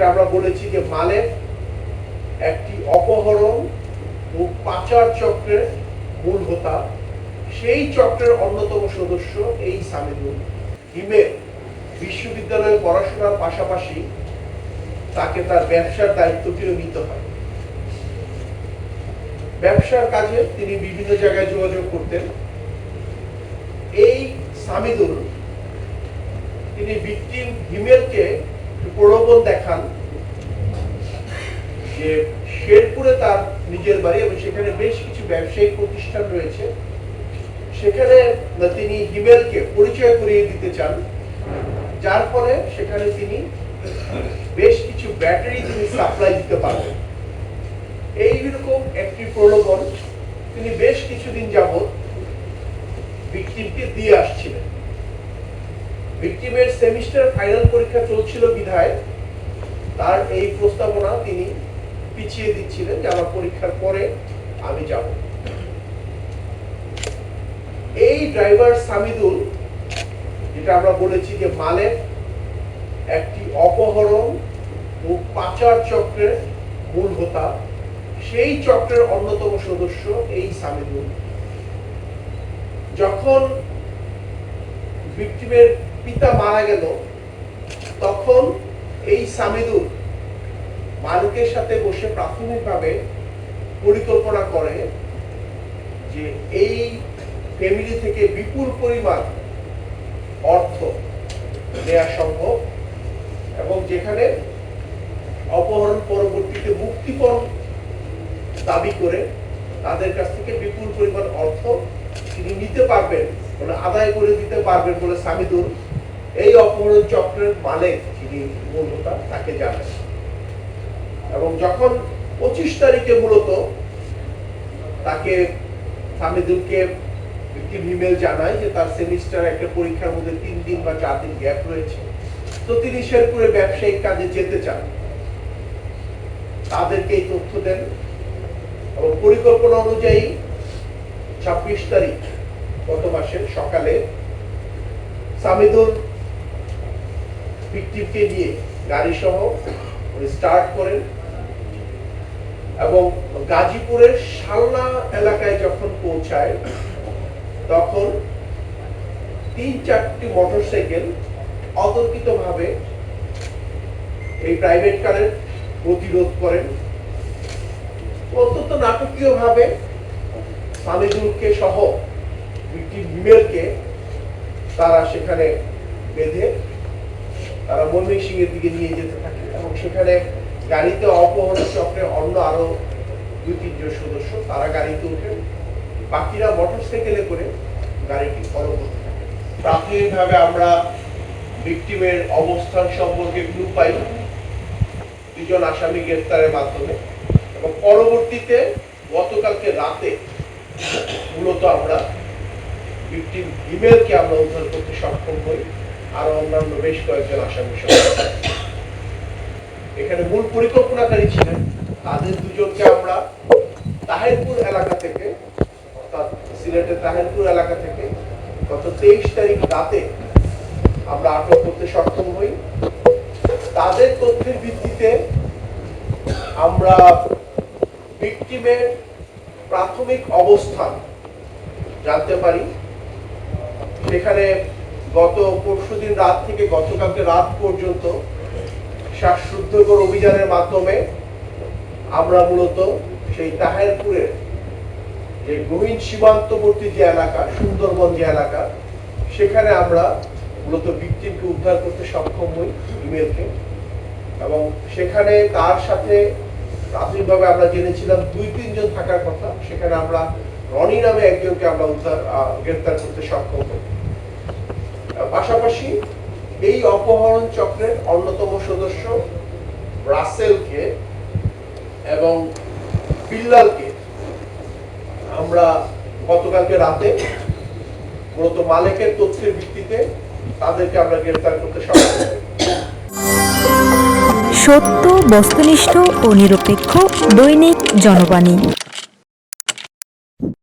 যেটা আমরা বলেছি যে মালের একটি অপহরণ ও পাচার চক্রের মূল হোতা। সেই চক্রের অন্যতম সদস্য এই সামিদুল। হিমের বিশ্ববিদ্যালয়ে পড়াশোনার পাশাপাশি তাকে তার ব্যবসার দায়িত্বটিও নিতে হয়। ব্যবসার কাজে তিনি বিভিন্ন জায়গায় যোগাযোগ করতেন। এই সামিদুল, তিনি ভিকটিম হিমেলকে প্রলোভন দেখান। যে শেরপুরে তার নিজের বাড়ি এবং সেখানে বেশ কিছু ব্যবসায়িক প্রতিষ্ঠান রয়েছে। সেখানে তিনি হিমেলকে পরিচয় করিয়ে দিতে চান। যার ফলে সেখানে তিনি বেশ কিছু ব্যাটারি তিনি সাপ্লাই দিতে পারবেন। এইরকম একটি প্রলোভন তিনি বেশ কিছুদিন যাবৎ ভিকটিমকে দিয়ে আসছিলেন। ভিকটিমের সেমিস্টার ফাইনাল পরীক্ষা চলছিল বিধায়, তার এই প্রস্তাবনা তিনি পিছিয়ে দিচ্ছিলেন যে আমার পরীক্ষার পরে আমি যাব। এই ড্রাইভার সামিদুল, যেটা আমরা বলেছি যে মালের একটি অপহরণ ও পাচার চক্রের মূল হোতা, সেই চক্রের অন্যতম সদস্য এই সামিদুল। যখন ভিকটিমের পিতা মারা গেল, তখন এই সামিদুল মালিকের সাথে বসে প্রাথমিকভাবে পরিকল্পনা করে যে এই ফ্যামিলি থেকে বিপুল পরিমাণ অর্থ নেওয়া সম্ভব এবং যেখানে অপহরণ পরবর্তীতে মুক্তিপণ দাবি করে তাদের কাছ থেকে বিপুল পরিমাণ অর্থ তিনি নিতে পারবেন মানে আদায় করে দিতে পারবেন বলে সামিদুল এই অপহরণ চক্রের মালিক যিনি মূল তাকে জানেন। এবং যখন পঁচিশ তারিখে মূলত তাকে সামিদুলকে একটি ইমেল জানায় যে তার সেমিস্টার একটা পরীক্ষার মধ্যে তিন দিন বা চার দিন গ্যাপ রয়েছে, তো তিনি শেরপুরে ব্যবসায়িক কাজে যেতে চান। তাদেরকে এই তথ্য দেন এবং পরিকল্পনা অনুযায়ী ছাব্বিশ তারিখ গত মাসের সকালে সামিদুল ভিকটিমকে নিয়ে গাড়ি সহ স্টার্ট করেন। এবং গাজীপুরের শালনা এলাকায় যখন পৌঁছায়, তখন তিন চারটি মোটরসাইকেল অতর্কিতভাবে এই প্রাইভেট কারের প্রতিরোধ করেন। অত্যন্ত নাটকীয় ভাবে সামিদুলকে সহ ভিকটিম হিমেলকে তারা সেখানে বেঁধে তারা ময়মনসিং এর দিকে নিয়ে যেতে থাকে এবং সেখানে গাড়িতে অপহরণ চক্রে অন্য আরও দুই তিনজন সদস্য, তারা গাড়িতে ওঠেন বাকিরা মোটর সাইকেলে করে গাড়িটি ফলো করতে থাকে। প্রাথমিকভাবে আমরা ভিকটিমের অবস্থান সম্পর্কে ক্লু পাই। দুজন আসামি গ্রেফতারের মাধ্যমে এবং পরবর্তীতে গতকালকে রাতে মূলত আমরা ভিকটিম ইমেলকে আমরা উদ্ধার করতে সক্ষম হই। আরও অন্যান্য বেশ কয়েকজন আসামি এখানে মূল পরিকল্পনাকারী ছিলেন তাদের দুজনকে আমরা তাহেরপুর এলাকা থেকে, অর্থাৎ সিলেটের তাহেরপুর এলাকা থেকে গত তেইশ তারিখ রাতে আমরা আটক করতে সক্ষম হই। তাদের তথ্যের ভিত্তিতে আমরা ভিকটিমের প্রাথমিক অবস্থান জানতে পারি। সেখানে গত পরশুদিন রাত থেকে গতকালকে রাত পর্যন্ত শ্বাসরুদ্ধকর অভিযানের মাধ্যমে আমরা মূলত সেই তাহেরপুরের যে গহীন সীমান্তবর্তী যে এলাকা সুন্দরবন যে এলাকা সেখানে আমরা মূলত ভিকটিমকে উদ্ধার করতে সক্ষম হই ইমেলকে। এবং সেখানে তার সাথে প্রাথমিকভাবে আমরা জেনেছিলাম দুই তিনজন থাকার কথা। সেখানে আমরা রনি নামে একজনকে আমরা উদ্ধার আহ, গ্রেফতার করতে সক্ষম হই। পাশাপাশি এই অপহরণ চক্রের অন্যতম সদস্য রাসেলকে এবং বিল্লালকে। আমরা গতকালকে রাতে মূলত মালিকের তথ্যের ভিত্তিতে তাদেরকে আমরা গ্রেফতার করতে সক্ষম সত্য, বস্তুনিষ্ঠ ও নিরপেক্ষ দৈনিক জনবাণী।